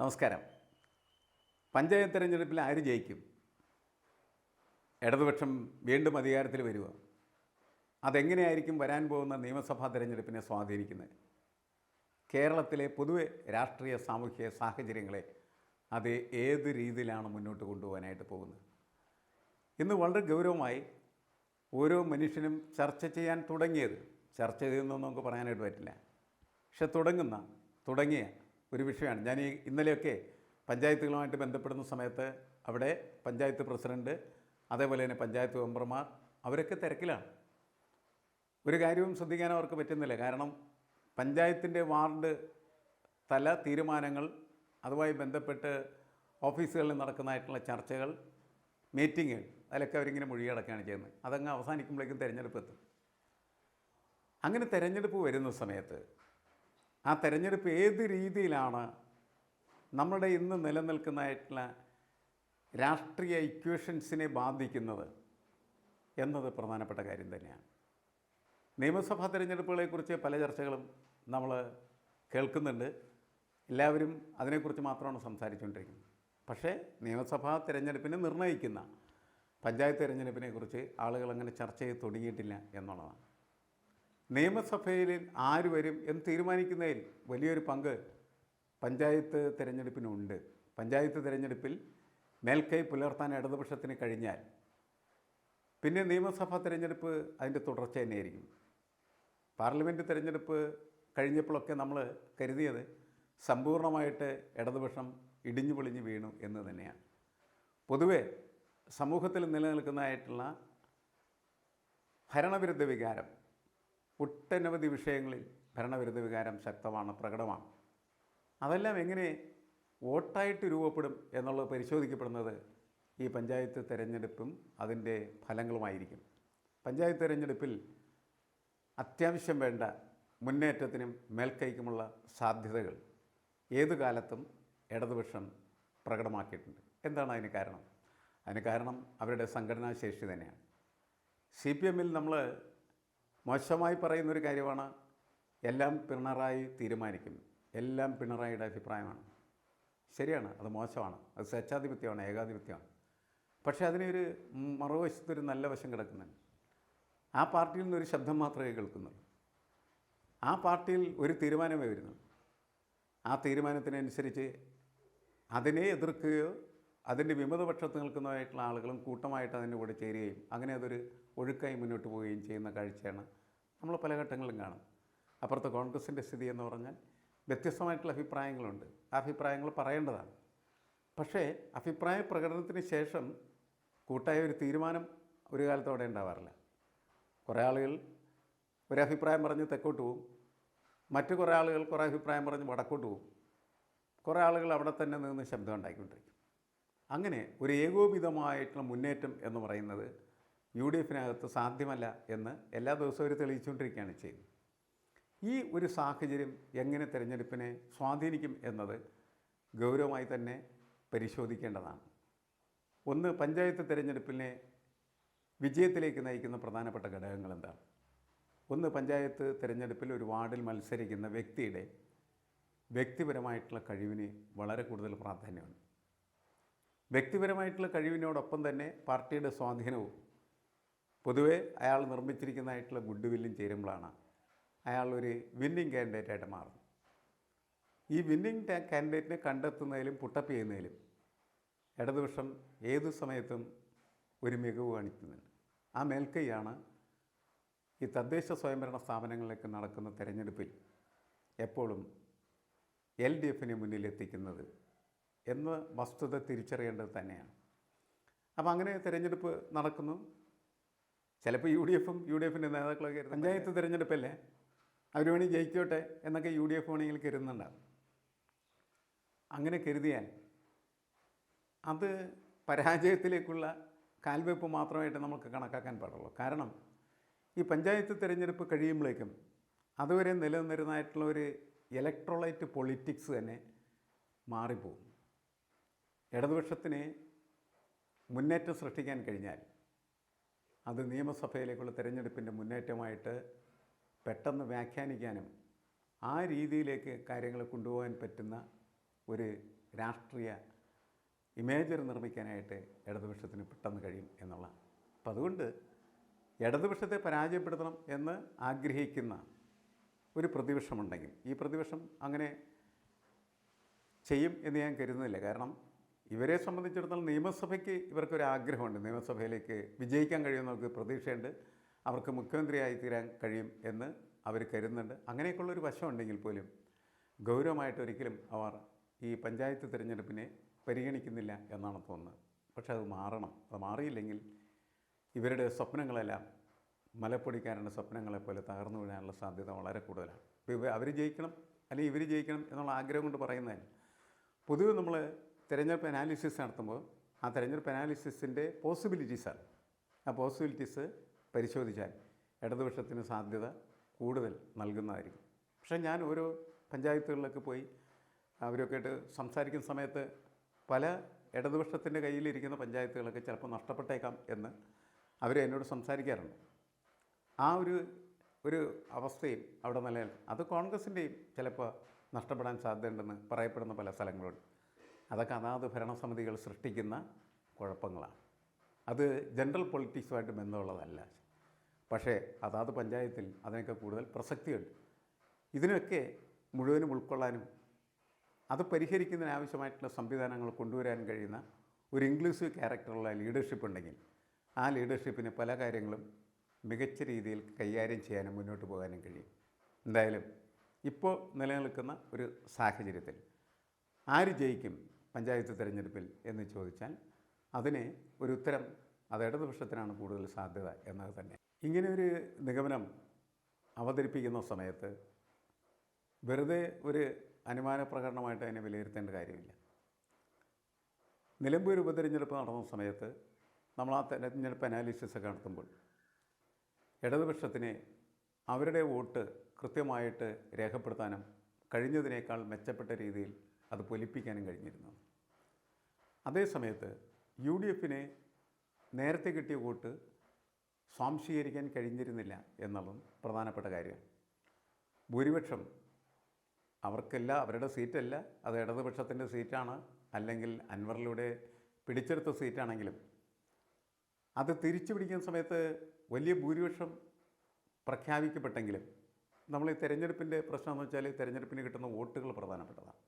നമസ്കാരം. പഞ്ചായത്ത് തിരഞ്ഞെടുപ്പിൽ ആര് ജയിക്കും? ഇടതുപക്ഷം വീണ്ടും അധികാരത്തിൽ വരിക അതെങ്ങനെയായിരിക്കും വരാൻ പോകുന്ന നിയമസഭാ തിരഞ്ഞെടുപ്പിനെ സ്വാധീനിക്കുന്നത്? കേരളത്തിലെ പൊതുവെ രാഷ്ട്രീയ സാമൂഹിക സാഹചര്യങ്ങളെ അത് ഏത് രീതിയിലാണ് മുന്നോട്ട് കൊണ്ടുപോകാനായിട്ട് പോകുന്നത്? ഇന്ന് വളരെ ഗൗരവമായി ഓരോ മനുഷ്യനും ചർച്ച ചെയ്യാൻ തുടങ്ങിയത് ചർച്ച ചെയ്തെന്നൊന്നും നമുക്ക് പറയാനായിട്ട് പറ്റില്ല. പക്ഷെ തുടങ്ങുന്ന തുടങ്ങിയ ഒരു വിഷയമാണ്. ഞാൻ ഈ ഇന്നലെയൊക്കെ പഞ്ചായത്തുകളുമായിട്ട് ബന്ധപ്പെടുന്ന സമയത്ത് അവിടെ പഞ്ചായത്ത് പ്രസിഡന്റ് അതേപോലെ തന്നെ പഞ്ചായത്ത് മെമ്പർമാർ അവരൊക്കെ തിരക്കിലാണ്. ഒരു കാര്യവും ശ്രദ്ധിക്കാൻ അവർക്ക് പറ്റുന്നില്ല. കാരണം പഞ്ചായത്തിന്റെ വാർഡ് തല തീരുമാനങ്ങൾ അതുമായി ബന്ധപ്പെട്ട് ഓഫീസുകളിൽ നടക്കുന്നതായിട്ടുള്ള ചർച്ചകൾ മീറ്റിങ്ങുകൾ അതിലൊക്കെ അവരിങ്ങനെ മുഴുകിടക്കുകയാണ് ചെയ്യുന്നത്. അതങ്ങ് അവസാനിക്കുമ്പോഴേക്കും തിരഞ്ഞെടുപ്പ് എത്തും. അങ്ങനെ തിരഞ്ഞെടുപ്പ് വരുന്ന സമയത്ത് ആ തെരഞ്ഞെടുപ്പ് ഏത് രീതിയിലാണ് നമ്മുടെ ഇന്ന് നിലനിൽക്കുന്നതായിട്ടുള്ള രാഷ്ട്രീയ ഇക്വേഷൻസിനെ ബാധിക്കുന്നത് എന്നത് പ്രധാനപ്പെട്ട കാര്യം തന്നെയാണ്. നിയമസഭാ തിരഞ്ഞെടുപ്പുകളെക്കുറിച്ച് പല ചർച്ചകളും നമ്മൾ കേൾക്കുന്നുണ്ട്. എല്ലാവരും അതിനെക്കുറിച്ച് മാത്രമാണ് സംസാരിച്ചുകൊണ്ടിരിക്കുന്നത്. പക്ഷേ നിയമസഭാ തിരഞ്ഞെടുപ്പിനെ നിർണയിക്കുന്ന പഞ്ചായത്ത് തിരഞ്ഞെടുപ്പിനെക്കുറിച്ച് ആളുകൾ അങ്ങനെ ചർച്ച ചെയ്ത് തുടങ്ങിയിട്ടില്ല എന്നുള്ളതാണ്. നിയമസഭയിൽ ആര് വരും എന്ന് തീരുമാനിക്കുന്നതിൽ വലിയൊരു പങ്ക് പഞ്ചായത്ത് തിരഞ്ഞെടുപ്പിനുണ്ട്. പഞ്ചായത്ത് തിരഞ്ഞെടുപ്പിൽ മേൽക്കൈ പുലർത്താൻ ഇടതുപക്ഷത്തിന് കഴിഞ്ഞാൽ പിന്നെ നിയമസഭാ തിരഞ്ഞെടുപ്പ് അതിന്റെ തുടർച്ച തന്നെയായിരിക്കും. പാർലമെന്റ് തിരഞ്ഞെടുപ്പ് കഴിഞ്ഞപ്പോഴൊക്കെ നമ്മൾ കരുതിയത് സമ്പൂർണമായിട്ട് ഇടതുപക്ഷം ഇടിഞ്ഞു പൊളിഞ്ഞു വീണു എന്ന് തന്നെയാണ്. പൊതുവെ സമൂഹത്തിൽ നിലനിൽക്കുന്നതായിട്ടുള്ള ഭരണവിരുദ്ധ വികാരം ഒട്ടനവധി വിഷയങ്ങളിൽ ഭരണവിരുദ്ധ വികാരം ശക്തമാണ് പ്രകടമാണ്. അതെല്ലാം എങ്ങനെ വോട്ടായിട്ട് രൂപപ്പെടും എന്നുള്ളത് പരിശോധിക്കപ്പെടുന്നത് ഈ പഞ്ചായത്ത് തിരഞ്ഞെടുപ്പും അതിന്റെ ഫലങ്ങളുമായിരിക്കും. പഞ്ചായത്ത് തിരഞ്ഞെടുപ്പിൽ അത്യാവശ്യം വേണ്ട മുന്നേറ്റത്തിനും മേൽക്കൈക്കുമുള്ള സാധ്യതകൾ ഏതു കാലത്തും ഇടതുപക്ഷം പ്രകടമാക്കിയിട്ടുണ്ട്. എന്താണ് അതിന് കാരണം? അതിന് കാരണം അവരുടെ സംഘടനാ ശേഷി തന്നെയാണ്. സി പി എമ്മിൽ നമ്മൾ മോശമായി പറയുന്നൊരു കാര്യമാണ് എല്ലാം പിണറായി തീരുമാനിക്കും. എല്ലാം പിണറായിയുടെ അഭിപ്രായമാണ്. ശരിയാണ് അത് മോശമാണ്. അത് സ്വേച്ഛാധിപത്യമാണ് ഏകാധിപത്യമാണ്. പക്ഷേ അതിനൊരു മറുവശത്തൊരു നല്ല വശം കിടക്കുന്നുണ്ട്. ആ പാർട്ടിയിൽ നിന്നൊരു ശബ്ദം മാത്രമേ കേൾക്കുന്നുള്ളൂ. ആ പാർട്ടിയിൽ ഒരു തീരുമാനമേ വരുന്നുള്ളൂ. ആ തീരുമാനത്തിനനുസരിച്ച് അതിനെ എതിർക്കുകയോ അതിന്റെ വിമതപക്ഷത്ത് നിൽക്കുന്നതായിട്ടുള്ള ആളുകളും കൂട്ടമായിട്ട് അതിന്റെ കൂടെ ചേരുകയും അങ്ങനെ അതൊരു ഒഴുക്കായി മുന്നോട്ട് പോവുകയും ചെയ്യുന്ന കാഴ്ചയാണ് നമ്മൾ പല ഘട്ടങ്ങളിലും കാണും അപ്പുറത്ത് കോൺഗ്രസിന്റെ സ്ഥിതി എന്ന് പറഞ്ഞാൽ വ്യത്യസ്തമായിട്ടുള്ള അഭിപ്രായങ്ങളുണ്ട്. ആ അഭിപ്രായങ്ങൾ പറയേണ്ടതാണ്. പക്ഷേ അഭിപ്രായ പ്രകടനത്തിന് ശേഷം കൂട്ടായ ഒരു തീരുമാനം ഒരു കാലത്തോടെ ഉണ്ടാവാറില്ല. കുറേ ആളുകൾ ഒരു അഭിപ്രായം പറഞ്ഞ് തെക്കോട്ട് പോവും. മറ്റു കുറേ ആളുകൾ കുറേ അഭിപ്രായം പറഞ്ഞ് വടക്കോട്ട് പോവും. കുറേ ആളുകൾ അവിടെ തന്നെ നിന്ന് ശബ്ദം ഉണ്ടാക്കിക്കൊണ്ടിരിക്കും അങ്ങനെ ഒരു ഏകോപിതമായിട്ടുള്ള മുന്നേറ്റം എന്ന് പറയുന്നത് യു ഡി എഫിനകത്ത് സാധ്യമല്ല എന്ന് എല്ലാ ദിവസവും അവർ തെളിയിച്ചുകൊണ്ടിരിക്കുകയാണ് ചെയ്യുന്നത്. ഈ ഒരു സാഹചര്യം എങ്ങനെ തിരഞ്ഞെടുപ്പിനെ സ്വാധീനിക്കും എന്നത് ഗൗരവമായി തന്നെ പരിശോധിക്കേണ്ടതാണ്. ഒന്ന് പഞ്ചായത്ത് തിരഞ്ഞെടുപ്പിനെ വിജയത്തിലേക്ക് നയിക്കുന്ന പ്രധാനപ്പെട്ട ഘടകങ്ങൾ എന്താണ്? ഒന്ന് പഞ്ചായത്ത് തിരഞ്ഞെടുപ്പിൽ ഒരു വാർഡിൽ മത്സരിക്കുന്ന വ്യക്തിയുടെ വ്യക്തിപരമായിട്ടുള്ള കഴിവിന് വളരെ കൂടുതൽ പ്രാധാന്യമുണ്ട്. വ്യക്തിപരമായിട്ടുള്ള കഴിവിനോടൊപ്പം തന്നെ പാർട്ടിയുടെ സ്വാധീനവും പൊതുവേ അയാൾ നിർമ്മിച്ചിരിക്കുന്നതായിട്ടുള്ള ഗുഡ് വില്ലും ചേരുമ്പോഴാണ് അയാൾ ഒരു വിന്നിങ് കാൻഡിഡേറ്റായിട്ട് മാറുന്നത്. ഈ വിന്നിങ് കാൻഡിഡേറ്റിനെ കണ്ടെത്തുന്നതിലും പുട്ടപ്പ് ചെയ്യുന്നതിലും ഇടതുപക്ഷം ഏതു സമയത്തും ഒരു മികവ് കാണിക്കുന്നുണ്ട്. ആ മേൽക്കൈയാണ് ഈ തദ്ദേശ സ്വയംഭരണ സ്ഥാപനങ്ങളിലേക്ക് നടക്കുന്ന തിരഞ്ഞെടുപ്പിൽ എപ്പോഴും എൽ ഡി എഫിനെ മുന്നിലെത്തിക്കുന്നത് എന്ന് വസ്തുത തിരിച്ചറിയേണ്ടത് തന്നെയാണ്. അപ്പോൾ അങ്ങനെ തിരഞ്ഞെടുപ്പ് നടക്കുന്നു. ചിലപ്പോൾ യു ഡി എഫും യു ഡി എഫിന്റെ നേതാക്കളൊക്കെ പഞ്ചായത്ത് തിരഞ്ഞെടുപ്പല്ലേ? അവർ വേണി ജയിക്കോട്ടെ എന്നൊക്കെ യു ഡി എഫ് വേണമെങ്കിൽ കരുതുന്നുണ്ടാവും. അങ്ങനെ കരുതിയാൽ അത് പരാജയത്തിലേക്കുള്ള കാൽവെപ്പ് മാത്രമായിട്ട് നമുക്ക് കണക്കാക്കാൻ പാടുള്ളൂ. കാരണം ഈ പഞ്ചായത്ത് തിരഞ്ഞെടുപ്പ് കഴിയുമ്പോഴേക്കും അതുവരെ നിലനിന്നിരുന്നതായിട്ടുള്ള ഒരു ഇലക്ട്രോളൈറ്റ് പൊളിറ്റിക്സ് തന്നെ മാറിപ്പോകും. ഇടതുപക്ഷത്തിന് മുന്നേറ്റം സൃഷ്ടിക്കാൻ കഴിഞ്ഞാൽ അത് നിയമസഭയിലേക്കുള്ള തിരഞ്ഞെടുപ്പിന്റെ മുന്നേറ്റമായിട്ട് പെട്ടെന്ന് വ്യാഖ്യാനിക്കാനും ആ രീതിയിലേക്ക് കാര്യങ്ങൾ കൊണ്ടുപോകാൻ പറ്റുന്ന ഒരു രാഷ്ട്രീയ ഇമേജറി നിർമ്മിക്കാനായിട്ട് ഇടതുപക്ഷത്തിന് പെട്ടെന്ന് കഴിയും എന്നുള്ള. അപ്പം അതുകൊണ്ട് ഇടതുപക്ഷത്തെ പരാജയപ്പെടുത്തണം എന്ന് ആഗ്രഹിക്കുന്ന ഒരു പ്രതിപക്ഷമുണ്ടെങ്കിൽ ഈ പ്രതിപക്ഷം അങ്ങനെ ചെയ്യും എന്ന് ഞാൻ കരുതുന്നില്ല. കാരണം ഇവരെ സംബന്ധിച്ചിടത്തോളം നിയമസഭയ്ക്ക് ഇവർക്കൊരു ആഗ്രഹമുണ്ട് നിയമസഭയിലേക്ക് വിജയിക്കാൻ കഴിയുമെന്നവർക്ക് പ്രതീക്ഷയുണ്ട്. അവർക്ക് മുഖ്യമന്ത്രിയായി തീരാൻ കഴിയും എന്ന് അവർ കരുതുന്നുണ്ട്. അങ്ങനെയൊക്കെയുള്ളൊരു വശമുണ്ടെങ്കിൽ പോലും ഗൗരവമായിട്ട് ഒരിക്കലും അവർ ഈ പഞ്ചായത്ത് തിരഞ്ഞെടുപ്പിനെ പരിഗണിക്കുന്നില്ല എന്നാണ് തോന്നുന്നത്. പക്ഷേ അത് മാറണം. അത് മാറിയില്ലെങ്കിൽ ഇവരുടെ സ്വപ്നങ്ങളെല്ലാം മലപ്പൊടിക്കാരുടെ സ്വപ്നങ്ങളെപ്പോലെ തകർന്നു വീഴാനുള്ള സാധ്യത വളരെ കൂടുതലാണ്. ഇപ്പോൾ ഇവ അവർ ജയിക്കണം അല്ലെങ്കിൽ ഇവർ ജയിക്കണം എന്നുള്ള ആഗ്രഹം കൊണ്ട് പറയുന്നതല്ല. പൊതുവെ നമ്മൾ തിരഞ്ഞെടുപ്പ് അനാലിസിസ് നടത്തുമ്പോൾ ആ തിരഞ്ഞെടുപ്പ് അനാലിസിസിന്റെ പോസിബിലിറ്റീസാണ് ആ പോസിബിലിറ്റീസ് പരിശോധിച്ചാൽ ഇടതുപക്ഷത്തിന് സാധ്യത കൂടുതൽ നൽകുന്നതായിരിക്കും. പക്ഷേ ഞാൻ ഓരോ പഞ്ചായത്തുകളിലൊക്കെ പോയി അവരൊക്കെ ആയിട്ട് സംസാരിക്കുന്ന സമയത്ത് പല ഇടതുപക്ഷത്തിന്റെ കയ്യിലിരിക്കുന്ന പഞ്ചായത്തുകളൊക്കെ ചിലപ്പോൾ നഷ്ടപ്പെട്ടേക്കാം എന്ന് അവർ എന്നോട് സംസാരിക്കാറുണ്ട്. ആ ഒരു ഒരു അവസ്ഥയും അവിടെ നിലനിൽക്കും. അത് കോൺഗ്രസിന്റെയും ചിലപ്പോൾ നഷ്ടപ്പെടാൻ സാധ്യതയുണ്ടെന്ന് പറയപ്പെടുന്ന പല സ്ഥലങ്ങളുണ്ട് അതൊക്കെ അതാത് ഭരണസമിതികൾ സൃഷ്ടിക്കുന്ന കുഴപ്പങ്ങളാണ്. അത് ജനറൽ പൊളിറ്റിക്സുമായിട്ട് ബന്ധമുള്ളതല്ല. പക്ഷേ അതാത് പഞ്ചായത്തിൽ അതിനൊക്കെ കൂടുതൽ പ്രസക്തിയുണ്ട്. ഇതിനൊക്കെ മുഴുവനും ഉൾക്കൊള്ളാനും അത് പരിഹരിക്കുന്നതിനാവശ്യമായിട്ടുള്ള സംവിധാനങ്ങൾ കൊണ്ടുവരാൻ കഴിയുന്ന ഒരു ഇൻക്ലൂസീവ് ക്യാരക്ടറുള്ള ലീഡർഷിപ്പ് ഉണ്ടെങ്കിൽ ആ ലീഡർഷിപ്പിന് പല കാര്യങ്ങളും മികച്ച രീതിയിൽ കൈകാര്യം ചെയ്യാനും മുന്നോട്ട് പോകാനും കഴിയും. എന്തായാലും ഇപ്പോൾ നിലനിൽക്കുന്ന ഒരു സാഹചര്യത്തിൽ ആര് ജയിക്കും? പഞ്ചായത്ത് തിരഞ്ഞെടുപ്പിൽ എന്ന് ചോദിച്ചാൽ അതിന് ഒരു ഉത്തരം അത് ഇടതുപക്ഷത്തിനാണ് കൂടുതൽ സാധ്യത എന്നത് തന്നെ. ഇങ്ങനെ ഒരു നിഗമനം അവതരിപ്പിക്കുന്ന സമയത്ത് വെറുതെ ഒരു അനുമാന പ്രകടനമായിട്ട് അതിനെ വിലയിരുത്തേണ്ട കാര്യമില്ല. നിലമ്പൂർ ഉപതെരഞ്ഞെടുപ്പ് നടന്ന സമയത്ത് നമ്മൾ ആ തെരഞ്ഞെടുപ്പ് അനാലിസിസ് ഒക്കെ നടത്തുമ്പോൾ ഇടതുപക്ഷത്തിന് അവരുടെ വോട്ട് കൃത്യമായിട്ട് രേഖപ്പെടുത്താനും കഴിഞ്ഞതിനേക്കാൾ മെച്ചപ്പെട്ട രീതിയിൽ അത് പൊലിപ്പിക്കാനും കഴിഞ്ഞിരുന്നത് അതേ സമയത്ത് യു ഡി എഫിനെ നേരത്തെ കിട്ടിയ വോട്ട് സ്വാംശീകരിക്കാൻ കഴിഞ്ഞിരുന്നില്ല എന്നുള്ളതും പ്രധാനപ്പെട്ട കാര്യമാണ് ഭൂരിപക്ഷം അവർക്കല്ല അവരുടെ സീറ്റല്ല അത് ഇടതുപക്ഷത്തിന്റെ സീറ്റാണ് അല്ലെങ്കിൽ അൻവറിലൂടെ പിടിച്ചെടുത്ത സീറ്റാണെങ്കിലും. അത് തിരിച്ചു പിടിക്കുന്ന സമയത്ത് വലിയ ഭൂരിപക്ഷം പ്രഖ്യാപിക്കപ്പെട്ടെങ്കിലും നമ്മൾ ഈ തെരഞ്ഞെടുപ്പിന്റെ പ്രശ്നം എന്ന് വെച്ചാൽ തെരഞ്ഞെടുപ്പിന് കിട്ടുന്ന വോട്ടുകൾ പ്രധാനപ്പെട്ടതാണ്.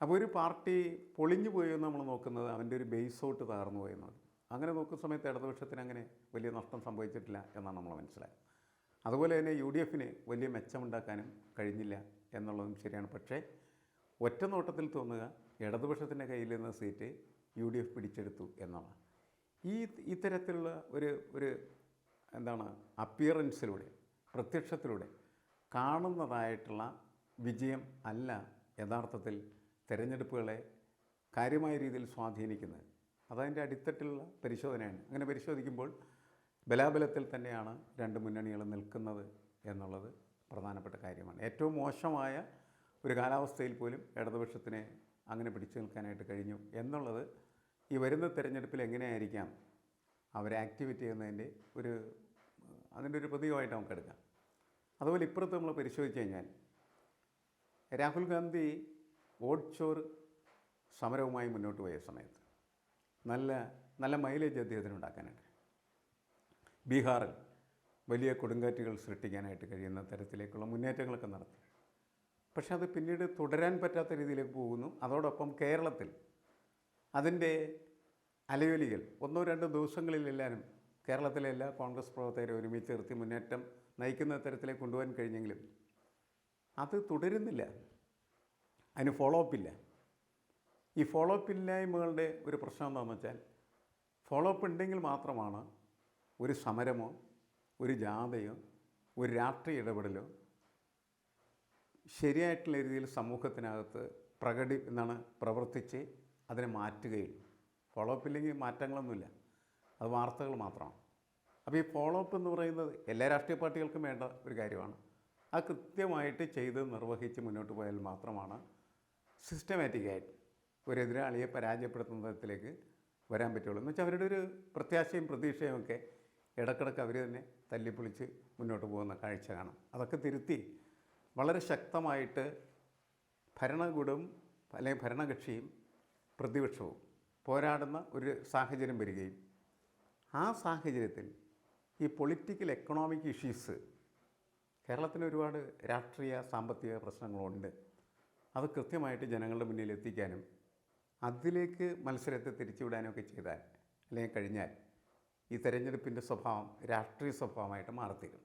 അപ്പോൾ ഒരു പാർട്ടി പൊളിഞ്ഞു പോയി എന്ന് നമ്മൾ നോക്കുന്നത് അവന്റെ ഒരു ബേസോട്ട് തകർന്നു പോയെന്നത് അങ്ങനെ നോക്കുന്ന സമയത്ത് ഇടതുപക്ഷത്തിന് അങ്ങനെ വലിയ നഷ്ടം സംഭവിച്ചിട്ടില്ല എന്നാണ് നമ്മൾ മനസ്സിലായത്. അതുപോലെ തന്നെ യു ഡി എഫിന് വലിയ മെച്ചമുണ്ടാക്കാനും കഴിഞ്ഞില്ല എന്നുള്ളതും ശരിയാണ്. പക്ഷേ ഒറ്റ നോട്ടത്തിൽ തോന്നുക ഇടതുപക്ഷത്തിന്റെ കയ്യിൽ നിന്ന് സീറ്റ് യു ഡി എഫ് പിടിച്ചെടുത്തു എന്നാണ് ഈ ഇത്തരത്തിലുള്ള ഒരു ഒരു എന്താണ് അപ്പിയറൻസിലൂടെ പ്രത്യക്ഷത്തിലൂടെ കാണുന്നതായിട്ടുള്ള വിജയം അല്ല യഥാർത്ഥത്തിൽ തിരഞ്ഞെടുപ്പുകളെ കാര്യമായ രീതിയിൽ സ്വാധീനിക്കുന്നത്. അതതിന്റെ അടിത്തട്ടിലുള്ള പരിശോധനയാണ്. അങ്ങനെ പരിശോധിക്കുമ്പോൾ ബലാബലത്തിൽ തന്നെയാണ് രണ്ട് മുന്നണികളും നിൽക്കുന്നത് എന്നുള്ളത് പ്രധാനപ്പെട്ട കാര്യമാണ്. ഏറ്റവും മോശമായ ഒരു കാലാവസ്ഥയിൽ പോലും ഇടതുപക്ഷത്തിനെ അങ്ങനെ പിടിച്ചു നിൽക്കാനായിട്ട് കഴിഞ്ഞു എന്നുള്ളത് ഈ വരുന്ന തിരഞ്ഞെടുപ്പിൽ എങ്ങനെയായിരിക്കാം അവരെ ആക്ടിവേറ്റ് ചെയ്യുന്നതിന്റെ ഒരു അതിന്റെ ഒരു പ്രതീകമായിട്ട് നമുക്ക് എടുക്കാം. അതുപോലെ ഇപ്പുറത്ത് നമ്മൾ പരിശോധിച്ച് കഴിഞ്ഞാൽ രാഹുൽ ഗാന്ധി വോട്ട് ചോർ സമരവുമായി മുന്നോട്ട് പോയ സമയത്ത് നല്ല നല്ല മൈലേജ് അദ്ദേഹത്തിന് ഉണ്ടാക്കാനുണ്ട് ബീഹാറിൽ വലിയ കൊടുങ്കാറ്റുകൾ സൃഷ്ടിക്കാനായിട്ട് കഴിയുന്ന തരത്തിലേക്കുള്ള മുന്നേറ്റങ്ങളൊക്കെ നടത്തി. പക്ഷെ അത് പിന്നീട് തുടരാൻ പറ്റാത്ത രീതിയിലേക്ക് പോകുന്നു. അതോടൊപ്പം കേരളത്തിൽ അതിന്റെ അലയൊലികൾ ഒന്നോ രണ്ടോ ദിവസങ്ങളിലെല്ലാവരും കേരളത്തിലെ എല്ലാ കോൺഗ്രസ് പ്രവർത്തകരെ ഒരുമിച്ച് നിർത്തി മുന്നേറ്റം നയിക്കുന്ന തരത്തിലേക്ക് കൊണ്ടുപോകാൻ കഴിഞ്ഞെങ്കിലും അത് തുടരുന്നില്ല. അതിന് ഫോളോ അപ്പ് ഇല്ല. ഈ ഫോളോ അപ്പ് ഇല്ലായ്മകളുടെ ഒരു പ്രശ്നം എന്താണെന്ന് വെച്ചാൽ ഫോളോ അപ്പ് ഉണ്ടെങ്കിൽ മാത്രമാണ് ഒരു സമരമോ ഒരു ജാഥയോ ഒരു രാഷ്ട്രീയ ഇടപെടലോ ശരിയായിട്ടുള്ള രീതിയിൽ സമൂഹത്തിനകത്ത് പ്രകടി എന്നാണ് പ്രവർത്തിച്ച് അതിനെ മാറ്റുകയുള്ളൂ. ഫോളോ അപ്പ് ഇല്ലെങ്കിൽ മാറ്റങ്ങളൊന്നുമില്ല. അത് വാർത്തകൾ മാത്രമാണ്. അപ്പോൾ ഈ ഫോളോ അപ്പ് എന്ന് പറയുന്നത് എല്ലാ രാഷ്ട്രീയ പാർട്ടികൾക്കും വേണ്ട ഒരു കാര്യമാണ്. അത് കൃത്യമായിട്ട് ചെയ്ത് നിർവഹിച്ച് മുന്നോട്ട് പോയാൽ മാത്രമാണ് സിസ്റ്റമാറ്റിക്കായിട്ട് ഒരു എതിരാളിയെ പരാജയപ്പെടുത്തുന്ന തരത്തിലേക്ക് വരാൻ പറ്റുള്ളൂ. എന്ന് വെച്ചാൽ അവരുടെ ഒരു പ്രത്യാശയും പ്രതീക്ഷയും ഒക്കെ ഇടക്കിടക്ക് അവർ തന്നെ തല്ലിപ്പൊളിച്ച് മുന്നോട്ട് പോകുന്ന കാഴ്ച കാണാം. അതൊക്കെ തിരുത്തി വളരെ ശക്തമായിട്ട് ഭരണകൂടും അല്ലെങ്കിൽ ഭരണകക്ഷിയും പ്രതിപക്ഷവും പോരാടുന്ന ഒരു സാഹചര്യം വരികയും ആ സാഹചര്യത്തിൽ ഈ പൊളിറ്റിക്കൽ എക്കണോമിക് ഇഷ്യൂസ് കേരളത്തിന് ഒരുപാട് രാഷ്ട്രീയ സാമ്പത്തിക പ്രശ്നങ്ങളുണ്ട്. അത് കൃത്യമായിട്ട് ജനങ്ങളുടെ മുന്നിൽ എത്തിക്കാനും അതിലേക്ക് മത്സരത്തെ തിരിച്ചുവിടാനൊക്കെ ചെയ്താൽ അല്ലെങ്കിൽ കഴിഞ്ഞാൽ ഈ തെരഞ്ഞെടുപ്പിന്റെ സ്വഭാവം രാഷ്ട്രീയ സ്വഭാവമായിട്ട് മാറത്തിരും.